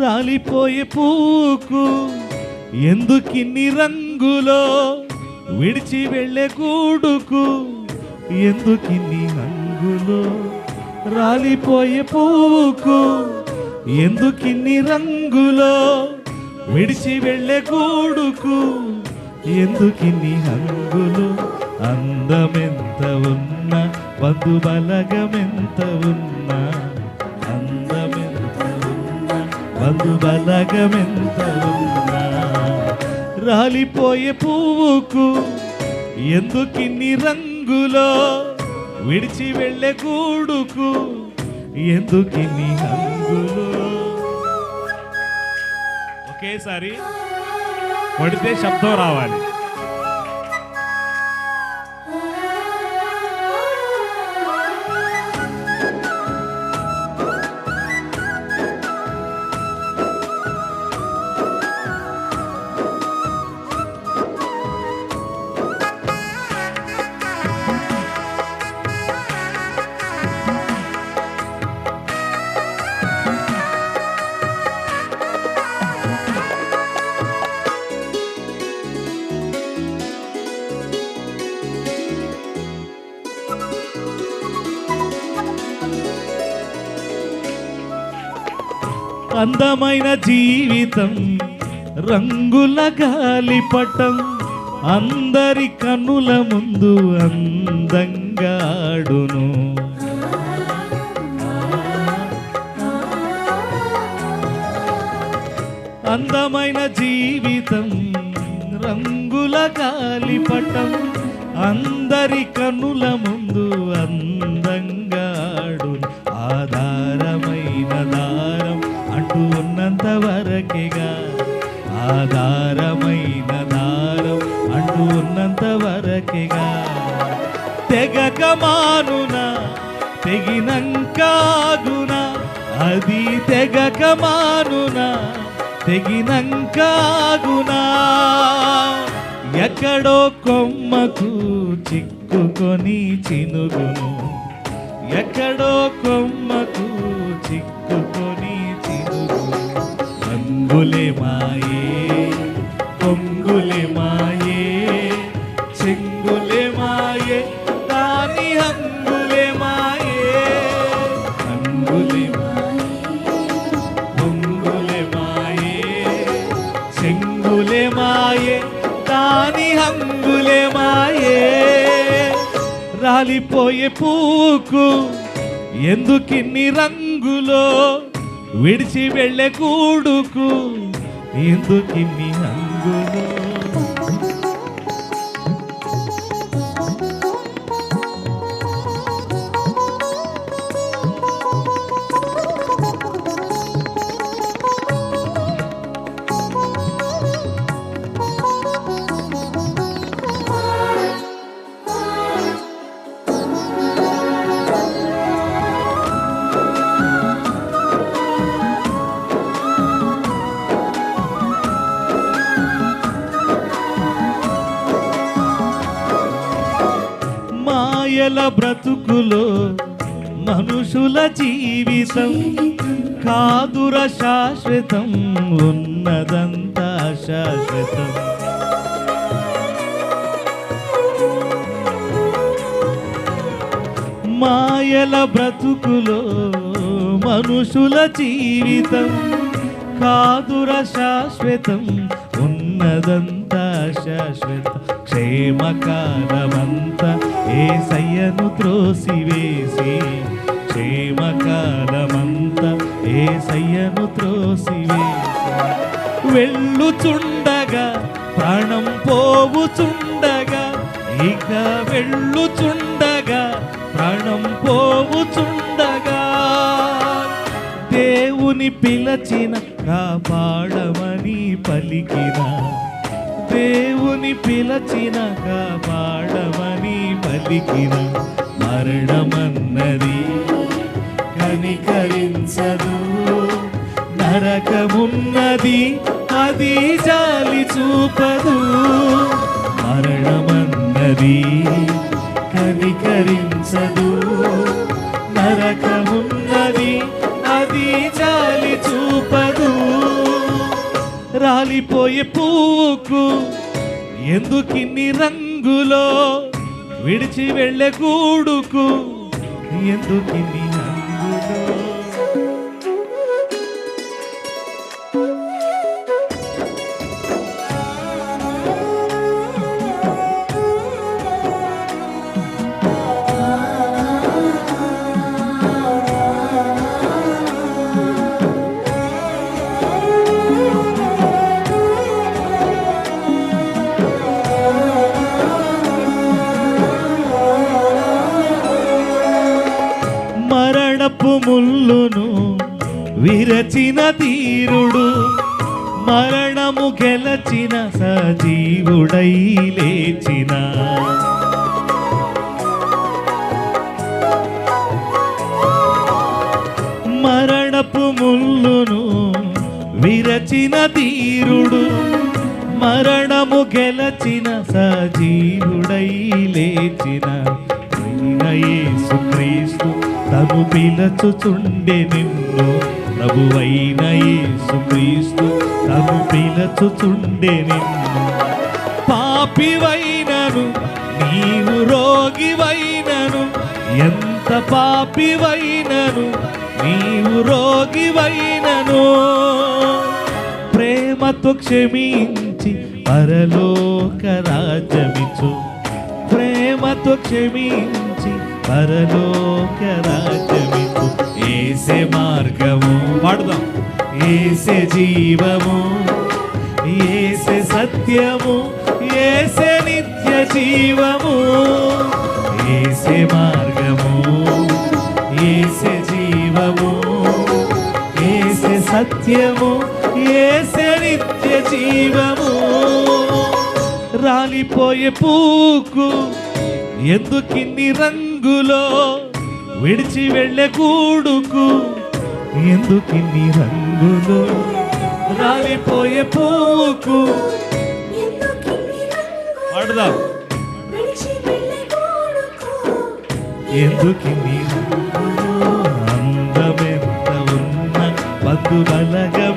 రాలిపోయే పూకు ఎందుకిన్ని రంగులో విడిచి వెళ్ళే గూడుకు ఎందుకిన్ని రంగులో రాలిపోయే పూకు? ఎందుకిన్ని రంగులో విడిచి వెళ్ళే గూడుకు ఎందుకిన్ని హంగులు అందమెంత ఉన్న బంధు బలగమెంత ఉన్నా అందమెంత ఉన్నా బంధు బలగమెంత ఉన్నా రాలిపోయే పువ్వుకు ఎందుకిన్ని రంగులో విడిచి వెళ్ళే గూడుకు ఎందుకిన్ని హంగులో ఒకేసారి కొడితే శబ్దం రావాలి. అందమైన జీవితం రంగుల గాలిపటం అందరి కనుల ముందు అందంగాడును. అందమైన జీవితం రంగుల గాలిపటం అందరి కనుల ముందు అందంగాడు ఆధార ఆధారమైన దారం అంటూ ఉన్నంత వరకుగా. తెగక మానునా తెగినంకాగునా అది తెగక మానునా తెగినంకాగునా ఎక్కడో కొమ్మకు చిక్కుకొని చినుగును ఎక్కడో కొమ్మకు చిక్కుకొని చినుగును. రంగులే మాయే పొంగులే మాయే చెంగులే మాయే దాని హంగులే మాయే. హంగులే మాయే పొంగులే మాయే చెంగులే మాయే దాని హంగులే మాయే. రాలిపోయే పూకు ఎందుకిన్ని రంగులో విడిచి వెళ్ళకూడుకు ఎందుకిన్ని అందులో మనుషుల బ్రతుకులో మనుషుల జీవితం కాదుర శాశ్వతం ఉన్నదంతా శాశ్వతం. మాయల బ్రతుకులో మనుషుల జీవితం కాదుర శాశ్వతం ఉన్నదంతా శాశ్వత క్షేమకాలమంత ఏ సయ్యను త్రోసివేసి. క్షేమకాలమంత ఏ సయ్యను త్రోసివేసి. వెళ్ళుచుండగా ప్రాణం పోవుచుండగా ఇక వెళ్ళుచుండగా ప్రాణం పోవుచుండగా. దేవుని పిలచిన కాపాడమని పలికినా దేవుని పిలచిన కాపాడమని పలికిన మరణమన్నది కనికరించదు. నరకమున్నది అది జాలి చూపదు. మరణమన్నది కనికరించదు. నరకమున్నది అది జాలి చూపదు. రాలిపోయే ఎందుకు? ఎందుకిన్ని రంగులో విడిచి వెళ్ళే గూడుకు ఎందుకిన్ని రంగు మరణపు ముల్లును విరచిన తీరుడు మరణము గెలచిన సజీవుడై లేచిన. మరణపు ముల్లును విరచిన తీరుడు మరణము గెలచిన సజీవుడై లేచిన. సుక్రియ యేసుక్రీస్తు పిలచుచుండే పిలచుచుండె నిన్ను ప్రభువైన యేసుక్రీస్తు తను పిలచుచుండే నిన్ను. పాపివైనను నీవు రోగివైనను ఎంత పాపివైనను నీవు రోగివైనను. ప్రేమతో క్షమించి పరలోక రాజ్యమిచ్చు. ప్రేమతో క్షమించి పరలోక రాజ్యమిచ్చు ఏసే మార్గము. పాడుదాం. ఏసే జీవము ఏసే సత్యము ఏసే నిత్య జీవము. ఏసే మార్గము ఏసే జీవము ఏసే సత్యము ఏసే నిత్య జీవము. రాలిపోయే పూకు ఎందుకిన్ని రంగులో విడిచి వెళ్ళే గూడుకు ఎందుకిన్ని రంగులో రాలిపోయే పువ్వుకు? ఎందుకిన్ని రంగులు పాడుదాం. విడిచి వెళ్ళే గోడుకు ఎందుకిన్ని అందమెంత ఉన్న బంధుబలగా